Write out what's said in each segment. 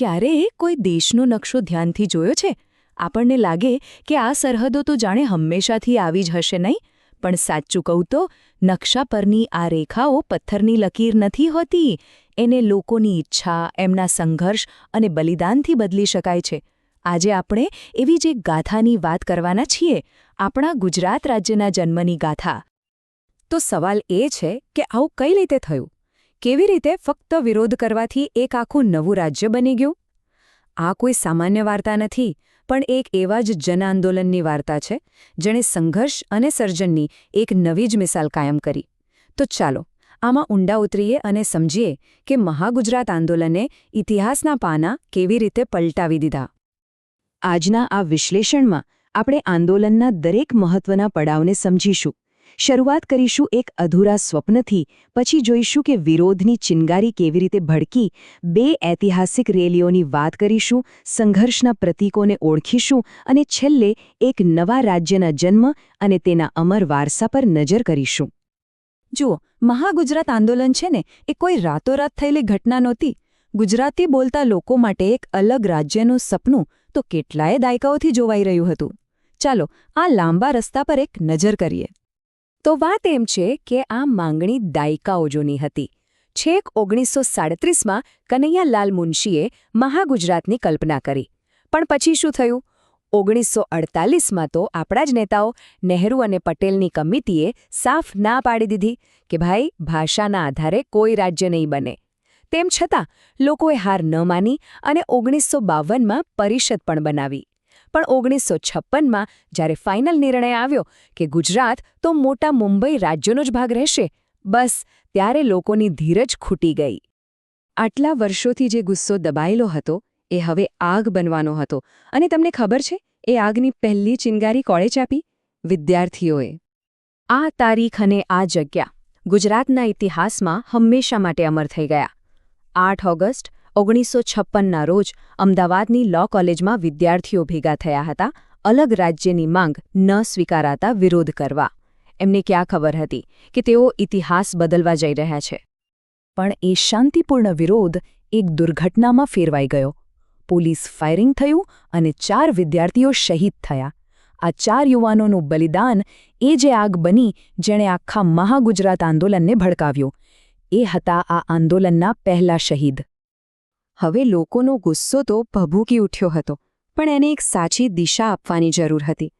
ક્યારેય કોઈ દેશનો નકશો ધ્યાનથી જોયો છે? આપણને લાગે કે આ સરહદો તો જાણે હંમેશાથી આવી જ હશે નહીં? પણ સાચું કહું તો, નકશા પરની આ રેખાઓ પથ્થરની લકીર નથી હોતી. એને લોકોની ઈચ્છા, એમના સંઘર્ષ અને બલિદાનથી બદલી શકાય છે. આજે આપણે એવી જ ગાથાની વાત કરવાના છીએ, આપણા ગુજરાત રાજ્યના જન્મની ગાથા. તો સવાલ એ છે કે આવું કઈ રીતે થયું? કેવી રીતે ફક્ત વિરોધ કરવાથી એક આખું નવું રાજ્ય બની ગયું? આ કોઈ સામાન્ય વાર્તા નથી, પણ એક એવા જ જન આંદોલનની વાર્તા છે, જેણે સંઘર્ષ અને સર્જનની એક નવી જ મિસાલ કાયમ કરી. તો ચાલો, આમાં ઊંડા ઉતરીએ અને સમજીએ કે મહાગુજરાત આંદોલને ઇતિહાસના પાના કેવી રીતે પલટાવી દીધા. આજના આ વિશ્લેષણમાં આપણે આંદોલનના દરેક મહત્વના પડાવને સમજીશું. શરૂઆત કરીશું એક અધૂરા સ્વપ્નથી, પછી જોઈશું કે વિરોધની ચિનગારી કેવી રીતે ભડકી, બે ઐતિહાસિક રેલીઓની વાત કરીશું, સંઘર્ષના પ્રતીકોને ઓળખીશું અને છેલ્લે એક નવા રાજ્યના જન્મ અને તેના અમર વારસા પર નજર કરીશું. જુઓ, મહાગુજરાત આંદોલન છે ને, એ કોઈ રાતોરાત થયેલી ઘટના નહોતી. ગુજરાતી બોલતા લોકો માટે એક અલગ રાજ્યનું સપનું તો કેટલાય દાયકાઓથી જોવાઈ રહ્યું હતું. ચાલો, આ લાંબા રસ્તા પર એક નજર કરીએ. તો વાત એમ છે કે આ માંગણી દાયકાઓ જૂની હતી. છેક ઓગણીસો સાડત્રીસમાં કનૈયાલાલ મુનશીએ મહાગુજરાતની કલ્પના કરી. પણ પછી શું થયું? ઓગણીસો અડતાલીસમાં તો આપણા જ નેતાઓ નહેરુ અને પટેલની કમિટીએ સાફ ના પાડી દીધી કે ભાઈ, ભાષાના આધારે કોઈ રાજ્ય નહીં બને. તેમ છતાં, લોકોએ હાર ન માની અને ઓગણીસો બાવનમાં પરિષદ પણ બનાવી. પણ ઓગણીસો છપ્પનમાં જ્યારે ફાઇનલ નિર્ણય આવ્યો કે ગુજરાત તો મોટા મુંબઈ રાજ્યનો જ ભાગ રહેશે, બસ ત્યારે લોકોની ધીરજ ખૂટી ગઈ. આટલા વર્ષોથી જે ગુસ્સો દબાયેલો હતો, એ હવે આગ બનવાનો હતો. અને તમને ખબર છે, એ આગની પહેલી ચિનગારી કોળે ચાપી વિદ્યાર્થીઓએ. આ તારીખ અને આ જગ્યા ગુજરાતના ઇતિહાસમાં હંમેશા માટે અમર થઈ ગયા. આઠ ઓગસ્ટ ઓગણીસો છપ્પનના રોજ અમદાવાદની લો કોલેજમાં વિદ્યાર્થીઓ ભેગા થયા હતા, અલગ રાજ્યની માંગ ન સ્વીકારાતા વિરોધ કરવા. એમને ક્યાં ખબર હતી કે તેઓ ઇતિહાસ બદલવા જઈ રહ્યા છે? પણ એ શાંતિપૂર્ણ વિરોધ એક દુર્ઘટનામાં ફેરવાઈ ગયો. પોલીસ ફાયરિંગ થયું અને ચાર વિદ્યાર્થીઓ શહીદ થયા. આ ચાર યુવાનોનું બલિદાન એ જે આગ બની જેણે આખા મહાગુજરાત આંદોલનને ભડકાવ્યું. એ હતા આ આંદોલનના પહેલા શહીદ. હવે લોકોનો ગુસ્સો તો ભભૂકી ઉઠ્યો હતો, પણ એને એક સાચી દિશા આપવાની જરૂર હતી.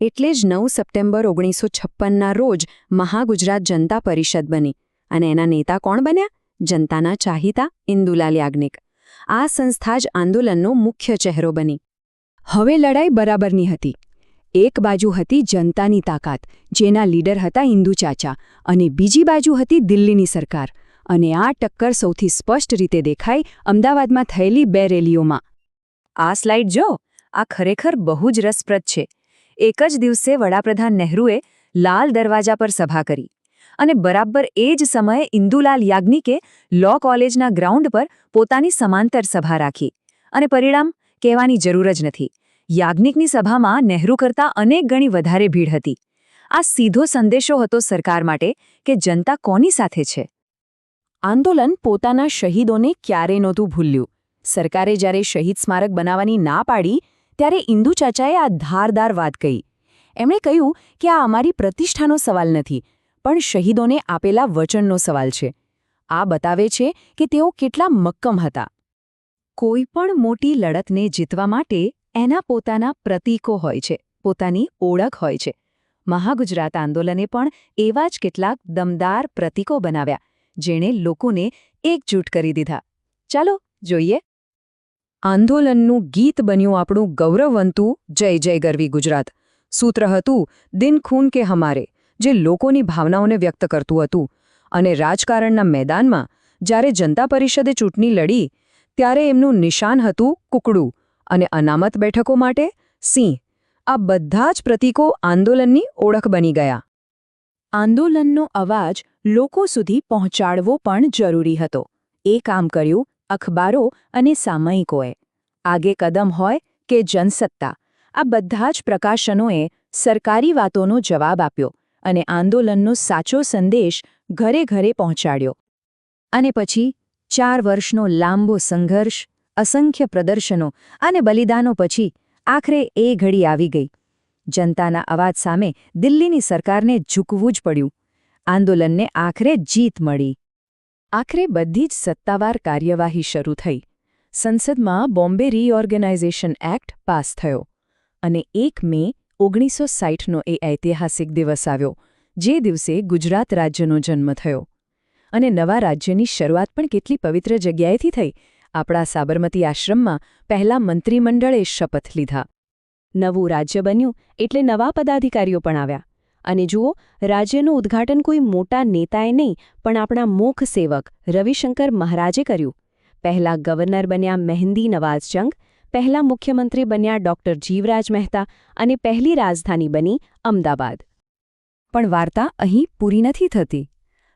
એટલે જ નવ સપ્ટેમ્બર ઓગણીસો છપ્પનના રોજ મહાગુજરાત જનતા પરિષદ બની અને એના નેતા કોણ બન્યા? જનતાના ચાહિતા ઇન્દુલાલ યાજ્ઞિક. આ સંસ્થા જ આંદોલનનો મુખ્ય ચહેરો બની. હવે લડાઈ બરાબરની હતી. એક બાજુ હતી જનતાની તાકાત, જેના લીડર હતા ઇન્દુ ચાચા, અને બીજી બાજુ હતી દિલ્હીની સરકાર. અને આ ટક્કર સૌથી સ્પષ્ટ રીતે દેખાઈ અમદાવાદમાં થયેલી બે રેલીઓમાં. આ સ્લાઇડ જો, આ ખરેખર બહુ જ રસપ્રદ છે. એક જ દિવસે વડાપ્રધાન નહેરુએ લાલ દરવાજા પર સભા કરી. અને બરાબર એ જ સમયે ઇન્દુલાલ યાજ્ઞિકે લો કોલેજના ગ્રાઉન્ડ પર પોતાની સમાંતર સભા રાખી. અને પરિણામ? કહેવાની જરૂર જ નથી. યાજ્ઞિકની સભામાં નહેરુ કરતાં અનેક ગણી વધારે ભીડ હતી. આ સીધો સંદેશો હતો સરકાર માટે કે જનતા કોની સાથે છે? આંદોલન પોતાના શહીદોને ક્યારે નહોતું ભૂલ્યું. સરકારે જ્યારે શહીદ સ્મારક બનાવવાની ના પાડી, ત્યારે ઇન્દુ ચાચાએ આ ધારદાર વાત કહી. એમણે કહ્યું કે આ અમારી પ્રતિષ્ઠાનો સવાલ નથી, પણ શહીદોને આપેલા વચનનો સવાલ છે. આ બતાવે છે કે તેઓ કેટલા મક્કમ હતા. કોઈ પણ મોટી લડતને જીતવા માટે એના પોતાના પ્રતીકો હોય છે, પોતાની ઓળખ હોય છે. મહાગુજરાત આંદોલને પણ એવા જ કેટલાક દમદાર પ્રતીકો બનાવ્યા. જેણે લોકોને એકજૂટ કરી દીધા. ચાલો જોઈએ. આંદોલનનું ગીત બન્યું આપણું ગૌરવવંતું જય જય ગરવી ગુજરાત. સૂત્ર હતું, દિન ખૂન કે હમારે, જે લોકોની ભાવનાઓને વ્યક્ત કરતું હતું. અને રાજકારણના મેદાનમાં, જ્યારે જનતા પરિષદે ચૂંટણી લડી, ત્યારે એમનું નિશાન હતું કુકડું અને અનામત બેઠકો માટે સિંહ. આ બધા જ પ્રતીકો આંદોલનની ઓળખ બની ગયા. આંદોલનનો અવાજ લોકો સુધી પહોંચાડવો પણ જરૂરી હતો. એ કામ કર્યું અખબારો અને સામયિકોએ. આગે કદમ હોય કે જનસત્તા, આ બધા જ પ્રકાશનોએ સરકારી વાતોનો જવાબ આપ્યો અને આંદોલનનો સાચો સંદેશ ઘરે ઘરે પહોંચાડ્યો. અને પછી ચાર વર્ષનો લાંબો સંઘર્ષ, અસંખ્ય પ્રદર્શનો અને બલિદાનો પછી આખરે એ ઘડી આવી ગઈ. જનતાના અવાજ સામે દિલ્હીની સરકારને ઝૂકવું જ પડ્યું. આંદોલનને આખરે જીત મળી. આખરે બધી જ સત્તાવાર કાર્યવાહી શરૂ થઈ. સંસદમાં બોમ્બે રીઓર્ગેનાઇઝેશન એક્ટ પાસ થયો અને એક મે ઓગણીસો સાઠનો એ ઐતિહાસિક દિવસ આવ્યો, જે દિવસે ગુજરાત રાજ્યનો જન્મ થયો. અને નવા રાજ્યની શરૂઆત પણ કેટલી પવિત્ર જગ્યાએથી થઈ. આપણા સાબરમતી આશ્રમમાં પહેલા મંત્રીમંડળે શપથ લીધા. નવું રાજ્ય બન્યું એટલે નવા પદાધિકારીઓ પણ આવ્યા. અને જુઓ, રાજ્યનું ઉદ્ઘાટન કોઈ મોટા નેતાએ નહીં, પણ આપણા મુખ સેવક રવિશંકર મહારાજે કર્યું. પહેલા ગવર્નર બન્યા મહેંદી નવાઝજંગ પહેલા મુખ્યમંત્રી બન્યા ડોક્ટર જીવરાજ મહેતા અને પહેલી રાજધાની બની અમદાવાદ. પણ વાર્તા અહીં પૂરી નથી થતી.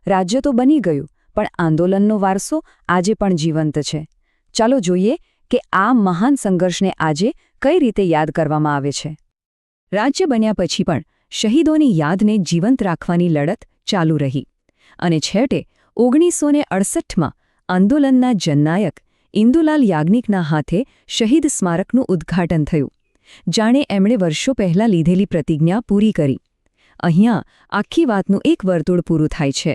રાજ્ય તો બની ગયું, પણ આંદોલનનો વારસો આજે પણ જીવંત છે. ચાલો જોઈએ કે આ મહાન સંઘર્ષને આજે કઈ રીતે યાદ કરવામાં આવે છે? રાજ્ય બન્યા પછી પણ શહીદોની યાદને જીવંત રાખવાની લડત ચાલુ રહી અને છેટે ઓગણીસો ને અડસઠમાં આંદોલનના જનનાયક ઇન્દુલાલ યાજ્ઞિકના હાથે શહીદ સ્મારકનું ઉદ્ઘાટન થયું, જાણે એમણે વર્ષો પહેલાં લીધેલી પ્રતિજ્ઞા પૂરી કરી. અહીંયા આખી વાતનું એક વર્તુળ પૂરું થાય છે.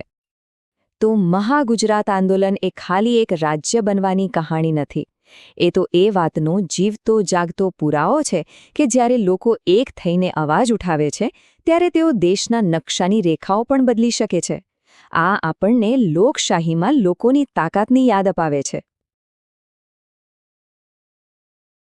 તો મહાગુજરાત આંદોલન એ ખાલી એક રાજ્ય બનવાની કહાણી નથી. એ તો એ વાતનો જીવતો જાગતો પુરાવો છે કે જ્યારે લોકો એક થઈને અવાજ ઉઠાવે છે, ત્યારે તેઓ દેશના નકશાની રેખાઓ પણ બદલી શકે છે. આ આપણને લોકશાહીમાં લોકોની તાકાતની યાદ અપાવે છે.